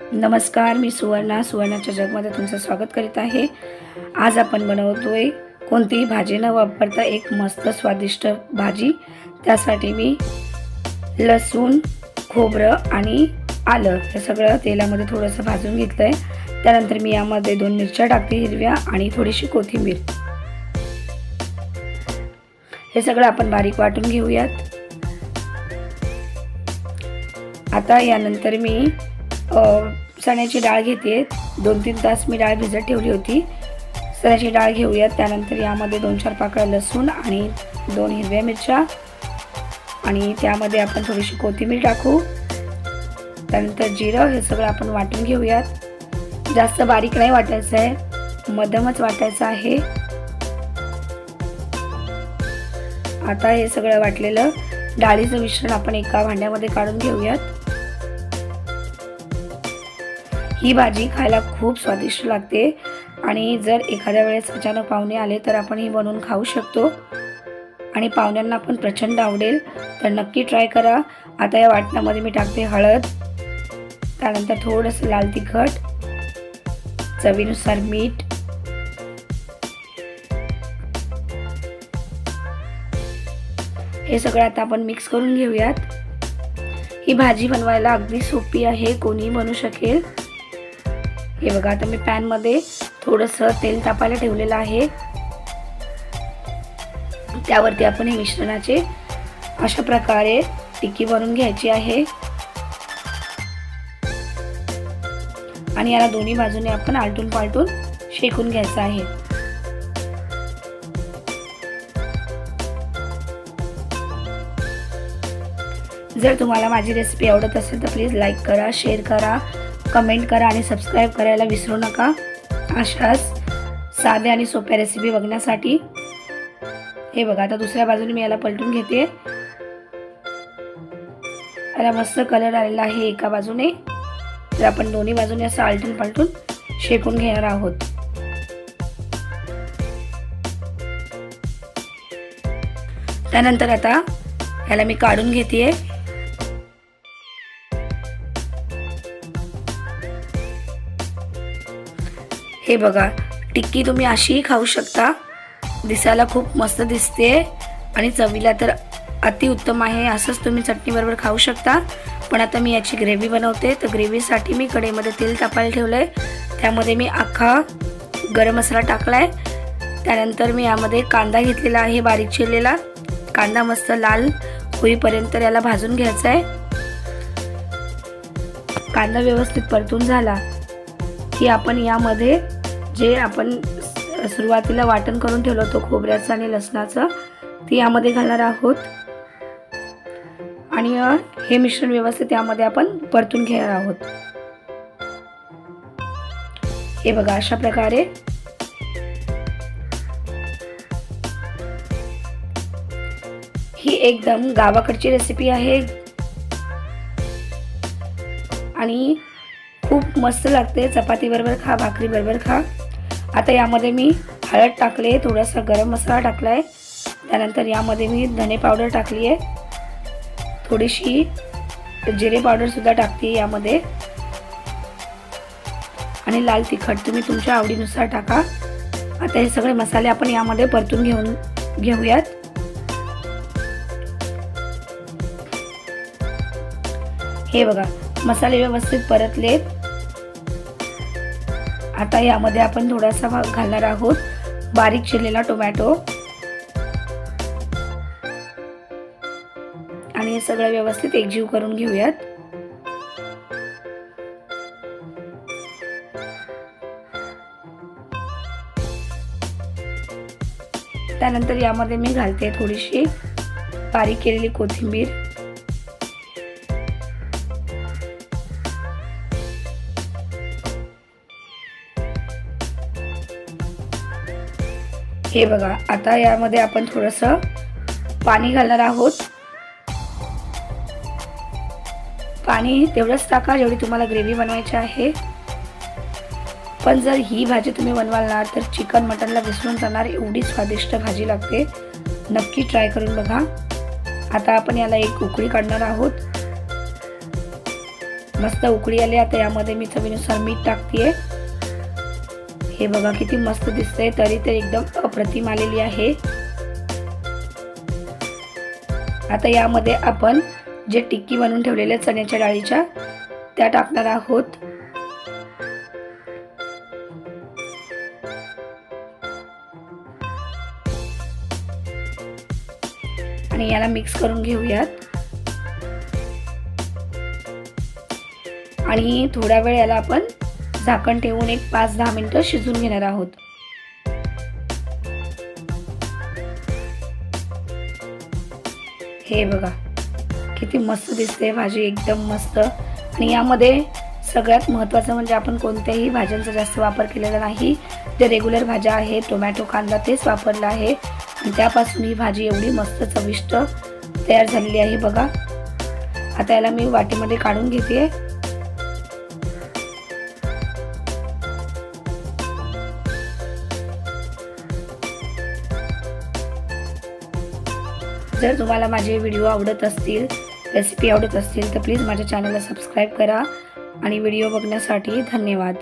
नमस्कार मी सुवर्णा. सुवर्णाच्या जगमध्ये तुमचं स्वागत करीत आहे. आज आपण बनवतोय कोणतीही भाजी न वापरता एक मस्त स्वादिष्ट भाजी. त्यासाठी मी लसूण खोबरं आणि आलं हे सगळं तेलामध्ये थोडंसं भाजून घेतलं आहे त्यानंतर मी यामध्ये दोन मिरच्या टाकते हिरव्या आणि थोडीशी कोथिंबीर. हे सगळं आपण बारीक वाटून घेऊयात. आता यानंतर मी चण्याची डाळ घेते. दोन तीन तास मी डाळ भिजत ठेवली होती. चण्याची डाळ घेऊयात. त्यानंतर यामध्ये दोन चार पाकळ्या लसूण आणि दोन हिरव्या मिरच्या आणि त्यामध्ये आपण थोडीशी कोथिंबीर टाकू. त्यानंतर जिरं हे सगळं आपण वाटून घेऊयात. जास्त बारीक नाही वाटायचं आहे. मध्यमच वाटायचं आहे. आता हे सगळं वाटलेलं. डाळीचं मिश्रण आपण एका भांड्यामध्ये काढून घेऊयात. ही भाजी खायला खूप स्वादिष्ट लागते. आणि जर एखाद्या वेळेस अचानक पाहुणे आले तर आपण ही बनवून खाऊ शकतो. आणि पाहुण्यांना पण प्रचंड आवडेल. तर नक्की ट्राय करा. आता या वाटणामध्ये मी टाकते हळद. त्यानंतर थोडंसं लाल तिखट. चवीनुसार मीठ. हे सगळं आता आपण मिक्स करून घेऊयात. ही भाजी बनवायला अगदी सोपी आहे. कोणी बनवू शकेल. हे बघा आता मी पॅनमध्ये थोडंसं तेल तापायला ठेवलेलं आहे. त्यावरती आपण हे मिश्रणाचे अशा प्रकारे टिक्की बनवून घ्यायची आहे. आणि याला दोन्ही बाजूने आपण आलटून पालटून शेकून घ्यायचं आहे. जर तुम्हाला माझी रेसिपी आवडत असेल तर प्लीज लाईक करा शेअर करा. कमेंट करा आणि सबस्क्राईब करायला विसरू नका. अशाच साध्या आणि सोप्या रेसिपी बघण्यासाठी. हे बघा आता दुसऱ्या बाजूने मी याला पलटून घेते. याला मस्त कलर आलेला आहे एका बाजूने. तर आपण दोन्ही बाजूने असं आलटून पालटून शेकून घेणार आहोत. त्यानंतर आता याला मी काढून घेते हे बघा टिक्की तुम्ही अशीही खाऊ शकता. दिसायला खूप मस्त दिसते आणि चवीला तर अतिउत्तम आहे असंच तुम्ही चटणीबरोबर खाऊ शकता. पण आता मी याची ग्रेव्ही बनवते तर ग्रेव्हीसाठी मी कढईमध्ये तेल तापायला ठेवलं आहे त्यामध्ये मी अख्खा गरम मसाला टाकला आहे त्यानंतर मी यामध्ये कांदा घेतलेला आहे बारीक चिरलेला. कांदा मस्त लाल होईपर्यंत याला भाजून घ्यायचा आहे कांदा व्यवस्थित परतून झाला की आपण यामध्ये जे आपण सुरुवातीला वाटण करून ठेवलं होतं खोबऱ्याचं आणि लसणाचं ते यामध्ये घालणार आहोत. आणि हे मिश्रण व्यवस्थित यामध्ये आपण परतून घेणार आहोत. हे बघा अशा प्रकारे. ही एकदम गावाकडची रेसिपी आहे. आणि खूप मस्त लागते. चपाती बरोबर खा भाकरी बरोबर खा. आता यामध्ये मी हळद टाकले थोडासा गरम मसाला टाकला आहे त्यानंतर यामध्ये मी धने पावडर टाकली आहे. थोडीशी जिरे पावडरसुद्धा टाकते यामध्ये. आणि लाल तिखट तुम्ही तुमच्या आवडीनुसार टाका. आता हे सगळे मसाले आपण यामध्ये परतून घेऊन घेऊयात. हे बघा मसाले व्यवस्थित परतलेत. आता यामध्ये आपण थोडासा भाग घालणार आहोत. बारीक चिरलेला टोमॅटो. आणि हे सगळं व्यवस्थित एकजीव करून घेऊयात. त्यानंतर यामध्ये मी घालते थोडीशी बारीक केलेली कोथिंबीर. हे बघा आता यामध्ये आपण थोडंसं पाणी घालणार आहोत. पाणी तेवढंच टाका जेवढी तुम्हाला ग्रेव्ही बनवायची आहे. पण जर ही भाजी तुम्ही बनवाल ना तर चिकन मटनला विसरून जाणार एवढी स्वादिष्ट भाजी लागते. नक्की ट्राय करून बघा. आता आपण याला एक उकळी काढणार आहोत. मस्त उकळी आली आता यामध्ये मी चवीनुसार मीठ टाकते हे बघा किती मस्त दिसतंय तरी तर एकदम अप्रतिम आलेली आहे. आता यामध्ये आपण जे टिक्की बनवून ठेवलेल्या चण्याच्या डाळीच्या त्या टाकणार आहोत. आणि याला मिक्स करून घेऊयात. आणि थोड्या वेळ याला आपण झाकण ठेवून एक पाच दहा मिनिटं शिजून घेणार आहोत. हे बघा किती मस्त दिसते भाजी एकदम मस्त. आणि यामध्ये सगळ्यात महत्त्वाचं म्हणजे आपण कोणत्याही भाज्यांचा जास्त वापर केलेला नाही. जे रेग्युलर भाज्या आहेत टोमॅटो कांदा तेच वापरलं आहे. आणि त्यापासून ही भाजी एवढी मस्त चविष्ट तयार झालेली आहे बघा. आता याला मी वाटीमध्ये काढून घेते. जर तुम्हाला माझे व्हिडिओ आवडत असतील रेसिपी आवडत असतील तर प्लीज माझ्या चॅनलला सबस्क्राईब करा. आणि व्हिडिओ बघण्यासाठी धन्यवाद.